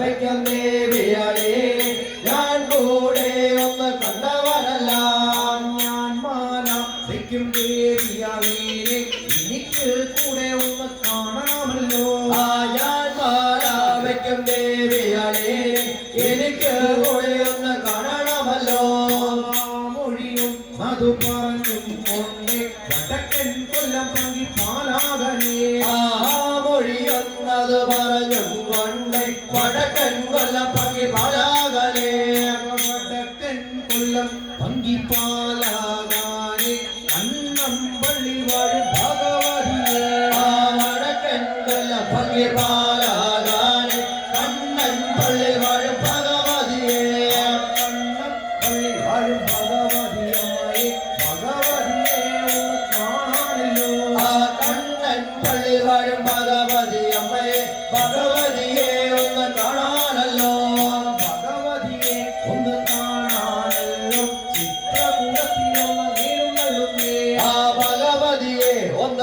വയ്ക്കും ദേവിയാളേ ഞാൻ കൂടെ ഒന്ന് കണ്ടവനല്ല. ഞാൻ മാല വയ്ക്കും ദേവിയാളേ എനിക്ക് കൂടെ ഒന്ന് കാണാമല്ലോ. ആ ഞാൻ മാല വയ്ക്കും ദേവിയാളേ എനിക്ക് കൂടെ ഒന്ന് കാണണമല്ലോ. മൊഴിയും അത് പറഞ്ഞും കൊണ്ട് വടക്കൻ കൊല്ലം പങ്കി പാലാകണേ. ആ മൊഴിയൊന്നത് പറഞ്ഞും കൊണ്ട് വടക്കൻ കൊല്ലം പങ്കി പാലാകലേ വടക്കൻ കൊല്ലം പങ്കി പാലാകാനെ അന്നം പള്ളി വാഴും ഭഗവതിയെ ആ വടക്കൻ കൊല്ലം പങ്കി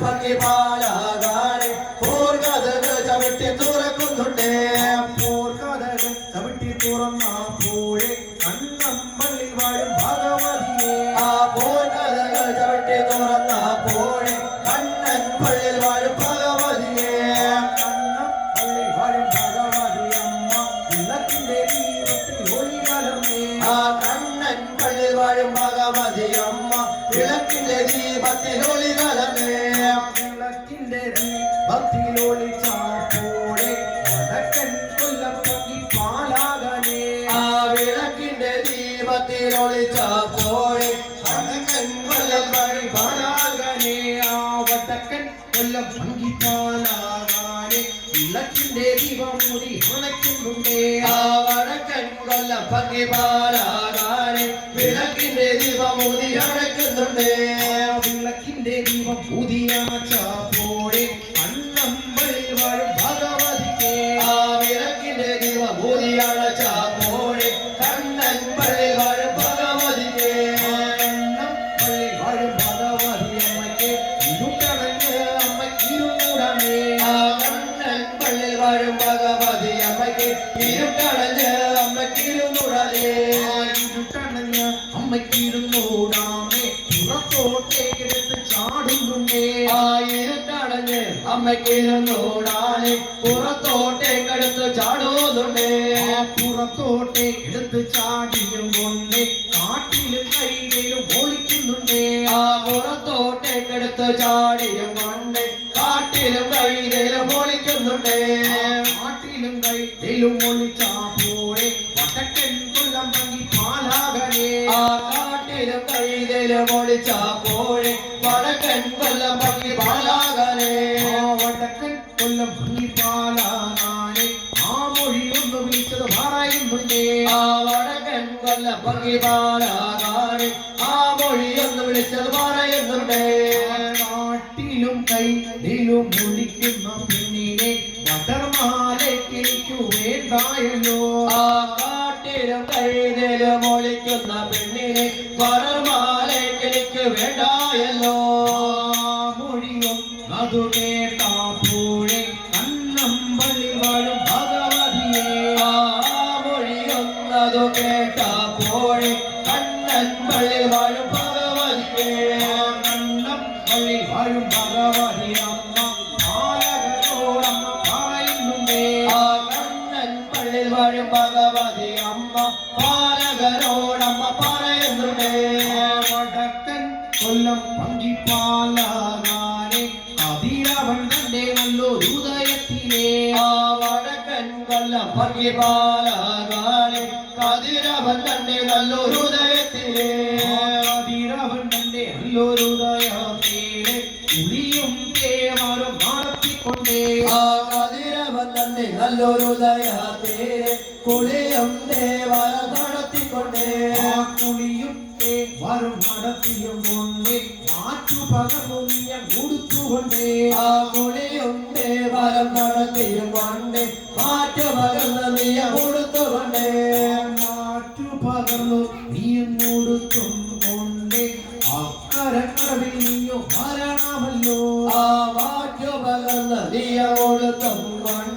ഭംഗി പാലാകാനെ ഓർഗത ചവിട്ടി ദീപത്തിൽ ഒളിച്ചാപ്പോടെ വടക്കൻ കൊല്ലം പങ്കി പാലാകനെ ആ വിളക്കിന്റെ ദീപത്തിൽ ഒളിച്ചപ്പോഴേ കണ്ണൻ കൊല്ലം വഴി പാലാകനെ ആ വടക്കൻ കൊല്ലം പങ്കി പാലാകാനെ വിളക്കിന്റെ ദീപം മുടി അണയ്ക്കുന്നുണ്ടേ ആ വടക്കൻ കൊല്ലം ഭംഗി പാലാകാനെ വിളക്കിന്റെ ദീപമൂതി അടയ്ക്കുന്നുണ്ട് വിളക്കിന്റെ ഇരുട്ടടഞ്ഞ് അമ്മയ്ക്കിരുന്നുടലേ ഇരുട്ടണഞ്ഞ് അമ്മയ്ക്ക് ഇരുന്നൂടാമേ പുറത്തോട്ടേക്ക് എടുത്ത് ചാടുന്നുണ്ടേ ആ ഇരുട്ടടഞ്ഞ് അമ്മയ്ക്കിരുന്നൂടാനെ പുറത്തോട്ടേക്കടുത്ത് ചാടുന്നുണ്ടേ ആ പുറത്തോട്ടേക്ക് എടുത്ത് ചാടിയും കൊണ്ട് കാട്ടിലും കൈയിലും ഒളിക്കുന്നുണ്ടേ ആ പുറത്തോട്ടേക്കടുത്ത് ചാടിയും കൊണ്ട് കാട്ടിലും കൈതയിലും ഒളിക്കുന്നുണ്ടേ കാട്ടിലും കൈയിലും ഒളിച്ചാപ്പോടെ വടക്കൻ കൊല്ലം പങ്കി പാലാകനെ. ആ കാട്ടിലും കൈതയിലും ഒളിച്ചപ്പോഴേ വടക്കൻ കൊല്ലം പങ്കി പാലാകനെ. ആ വടക്കൻ കൊല്ലം ഭംഗി പാലാകാനെ. ആ മൊഴി ഒന്ന് വിളിച്ചത് പറയുന്നുണ്ടേ ആ വടക്കൻ കൊല്ലം പങ്കി പാലാകാനെ. ആ മൊഴിയൊന്ന് വിളിച്ചത് വേണ്ടായല്ലോ ആ കാട്ടിലും കൈതലും ഒളിക്കുന്ന പെണ്ണിനെ പടർമാലേക്ക് വേണ്ടായല്ലോ. മൊഴിയും അതു കേട്ടാപ്പോഴേ കണ്ണമ്പള്ളി വാഴും ഭഗവതിയെ. ആ മൊഴിയൊന്നതു കേട്ടപ്പോഴേ വാഴും ഭഗവതി അമ്മ പാലകരോടമ്മ പറയുന്നുണ്ട് വടക്കൻ കൊല്ലം പങ്കിപ്പാലാകാനെ കതിരവൻ തന്റെ നല്ലൊരു ഉദയത്തിലെ ആ വടക്കൻ കൊല്ലം പങ്കിപാലാകാനെ കതിരവൻ തന്റെ നല്ലൊരു ഉദയത്തിലെ കതിരവൻ തന്റെ നല്ലൊരു ഹൃദയത്തിലെ കുളിയും തേവരും നടത്തിക്കൊണ്ടേ ആ തന്നെ നല്ലൊരു ഉദയത്തിലെ കുളിയും ദേവര നടത്തിക്കൊണ്ടേ. കുളിയും തേവരും നടത്തിയും കൊണ്ടേ മാറ്റു പകർന്നു നീയ കൊടുത്തുകൊണ്ടേ ആ കുളിയും ദേവരം നടത്തിയും കൊണ്ട് മാറ്റു പകർന്ന നീയ കൊടുത്തുകൊണ്ടേ മാറ്റു പകർന്നു നീയും കൊടുത്തും കൊണ്ടേ. അക്കരക്കടവിൽ മരണമല്ലോ ആ മാറ്റു പകർന്ന നീയ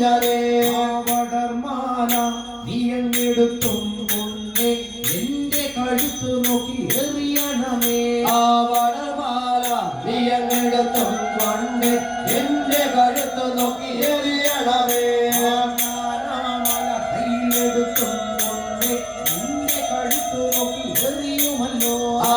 ഞാനേ നീ നീയങ്ങെടുത്തും കൊണ്ട് എന്റെ കഴുത്ത് നോക്കി എറിയണമേ. ആ നീ നീയെടുത്തും കൊണ്ട് എന്റെ കഴുത്ത് നോക്കി എറിയണമേ. കഴുത്ത് നോക്കി എറിയുമല്ലോ. ആ